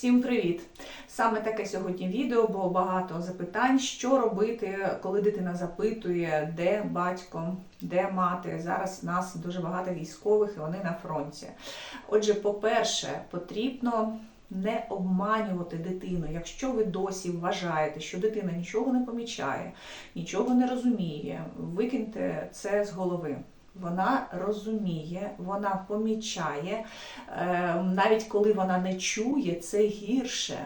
Всім привіт! Саме таке сьогодні відео, бо багато запитань, що робити, коли дитина запитує, де батько, де мати. Зараз нас дуже багато військових і вони на фронті. Отже, по-перше, потрібно не обманювати дитину. Якщо ви досі вважаєте, що дитина нічого не помічає, нічого не розуміє, викиньте це з голови. Вона розуміє, вона помічає, Е, навіть коли вона не чує, це гірше,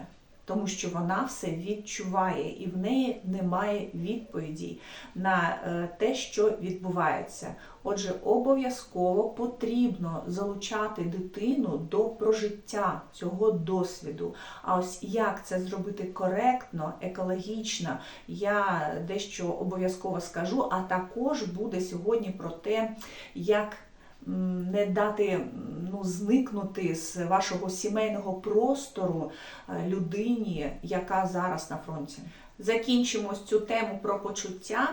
тому що вона все відчуває і в неї немає відповіді на е, те, що відбувається. Отже, обов'язково потрібно залучати дитину до прожиття цього досвіду. А ось як це зробити коректно, екологічно, я дещо обов'язково скажу, а також буде сьогодні про те, як не дати ну, зникнути з вашого сімейного простору е, людині, яка зараз на фронті. Закінчимо цю тему про почуття.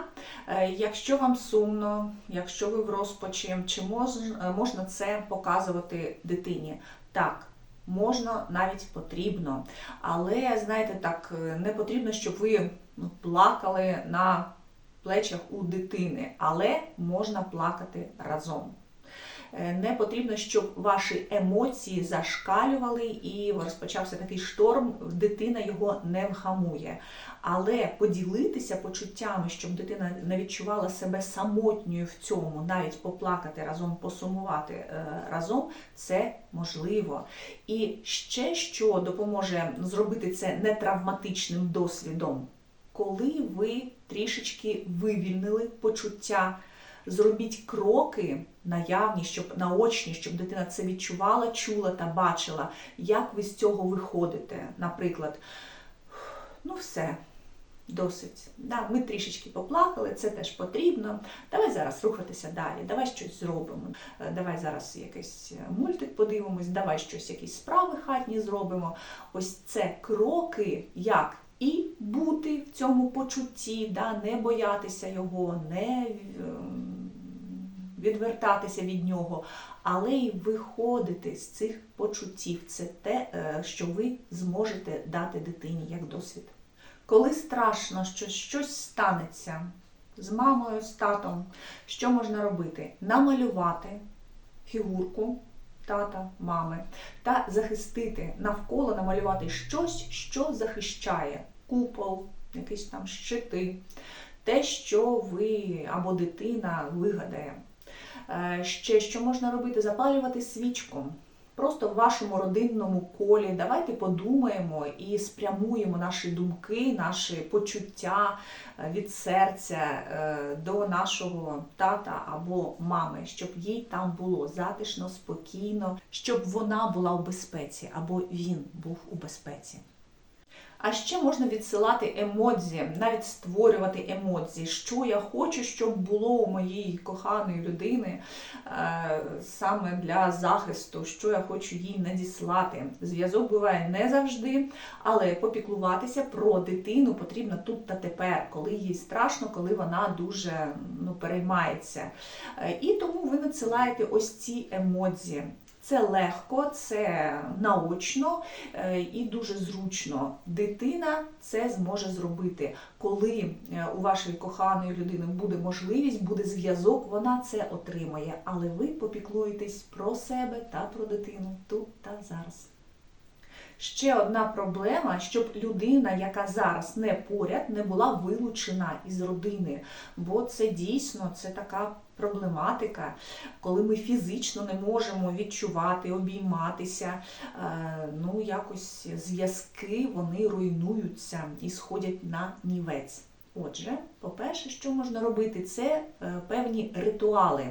Е, Якщо вам сумно, якщо ви в розпачі, чи е, можна це показувати дитині? Так. Можна, навіть потрібно. Але, знаєте, так, не потрібно, щоб ви ну, плакали на плечах у дитини, але можна плакати разом. Е, Не потрібно, щоб ваші емоції зашкалювали і розпочався такий шторм, дитина його не вгамує. Але поділитися почуттями, щоб дитина не відчувала себе самотньою в цьому, навіть поплакати разом, посумувати е, разом, це можливо. І ще що допоможе зробити це нетравматичним досвідом, коли ви трішечки вивільнили почуття. Зробіть кроки наявні, щоб наочні, щоб дитина це відчувала, чула та бачила, як ви з цього виходите. Наприклад, ну все, досить. Да, ми трішечки поплакали, це теж потрібно. Давай зараз рухатися далі, давай щось зробимо. Е, Давай зараз якийсь е, мультик подивимось, давай щось, якісь справи хатні зробимо. Ось це кроки, як і бути в цьому почутті, да, не боятися його, не ем, відвертатися від нього, але й виходити з цих почуттів. Це те, е, що ви зможете дати дитині як досвід. Коли страшно, що щось станеться з мамою, з татом, що можна робити? Намалювати фігурку тата, мами та захистити навколо, намалювати щось, що захищає купол, якісь там щити, те, що ви або дитина вигадає. Е, Ще що можна робити? Запалювати свічку. Просто в вашому родинному колі давайте подумаємо і спрямуємо наші думки, наші почуття е, від серця е, до нашого тата або мами, щоб їй там було затишно, спокійно, щоб вона була у безпеці або він був у безпеці. А ще можна відсилати емодзі, навіть створювати емодзі, що я хочу, щоб було у моєї коханої людини е, саме для захисту, що я хочу їй надіслати. Зв'язок буває не завжди, але попіклуватися про дитину потрібно тут та тепер, коли їй страшно, коли вона дуже ну, переймається. Е, І тому ви надсилаєте ось ці емодзі. Це легко, це наочно е, і дуже зручно. Дитина це зможе зробити. Коли е, у вашої коханої людини буде можливість, буде зв'язок, вона це отримає. Але ви попіклуєтесь про себе та про дитину тут та зараз. Ще одна проблема, щоб людина, яка зараз не поряд, не була вилучена із родини, бо це дійсно це така проблематика, коли ми фізично не можемо відчувати, обійматися. е, Ну, якось зв'язки вони руйнуються і сходять на нівець. Отже, по-перше, що можна робити, це е, певні ритуали.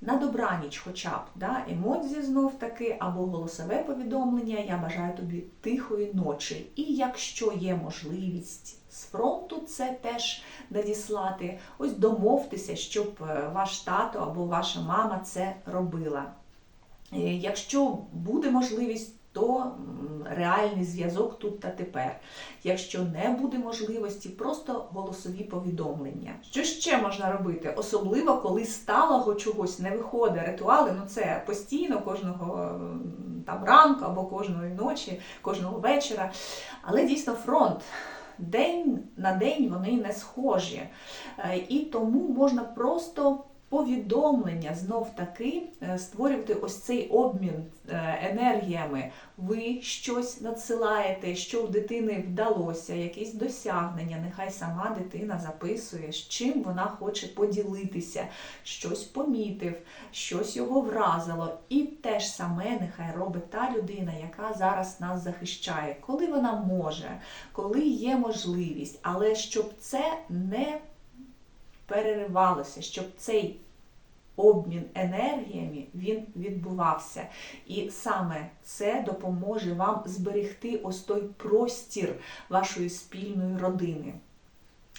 На добраніч, хоча б да, емодзі знов таки, або голосове повідомлення. Я бажаю тобі тихої ночі. І якщо є можливість з фронту це теж надіслати, ось домовтеся, щоб е, ваш тато або ваша мама це робила. Е, Якщо буде можливість, то реальний зв'язок тут та тепер. Якщо не буде можливості, просто голосові повідомлення. Що ще можна робити? Особливо, коли сталого чогось не виходить. Ритуали, ну це постійно кожного там ранку або кожної ночі, кожного вечора. Але дійсно фронт. День на день вони не схожі. Е, І тому можна просто повідомлення знов таки е, створювати ось цей обмін е, енергіями. Ви щось надсилаєте, що в дитини вдалося, якісь досягнення. Нехай сама дитина записує, з чим вона хоче поділитися, щось помітив, щось його вразило. І те ж саме нехай робить та людина, яка зараз нас захищає, коли вона може, коли є можливість, але щоб це не переривалося, щоб цей обмін енергіями він відбувався. І саме це допоможе вам зберегти ось той простір вашої спільної родини.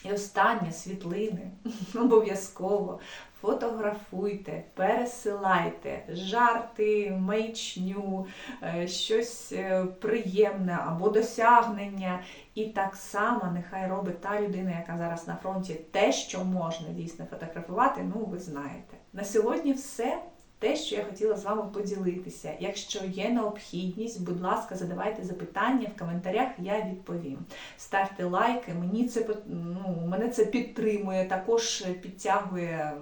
І останнє світлини обов'язково фотографуйте, пересилайте жарти, маячню, е, щось е, приємне або досягнення. І так само нехай робить та людина, яка зараз на фронті, те, що можна дійсно фотографувати, ну ви знаєте. На сьогодні все. Те, що я хотіла з вами поділитися. Якщо є необхідність, будь ласка, задавайте запитання в коментарях, я відповім. Ставте лайки, мені це ну, мене це підтримує, також підтягує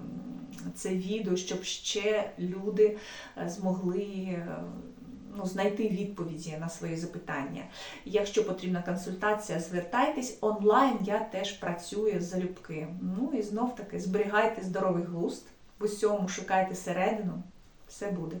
це відео, щоб ще люди е, змогли е, ну, знайти відповіді на свої запитання. Якщо потрібна консультація, звертайтесь онлайн. Я теж працюю залюбки. Ну і знов таки зберігайте здоровий глузд, в усьому шукайте середину, все буде.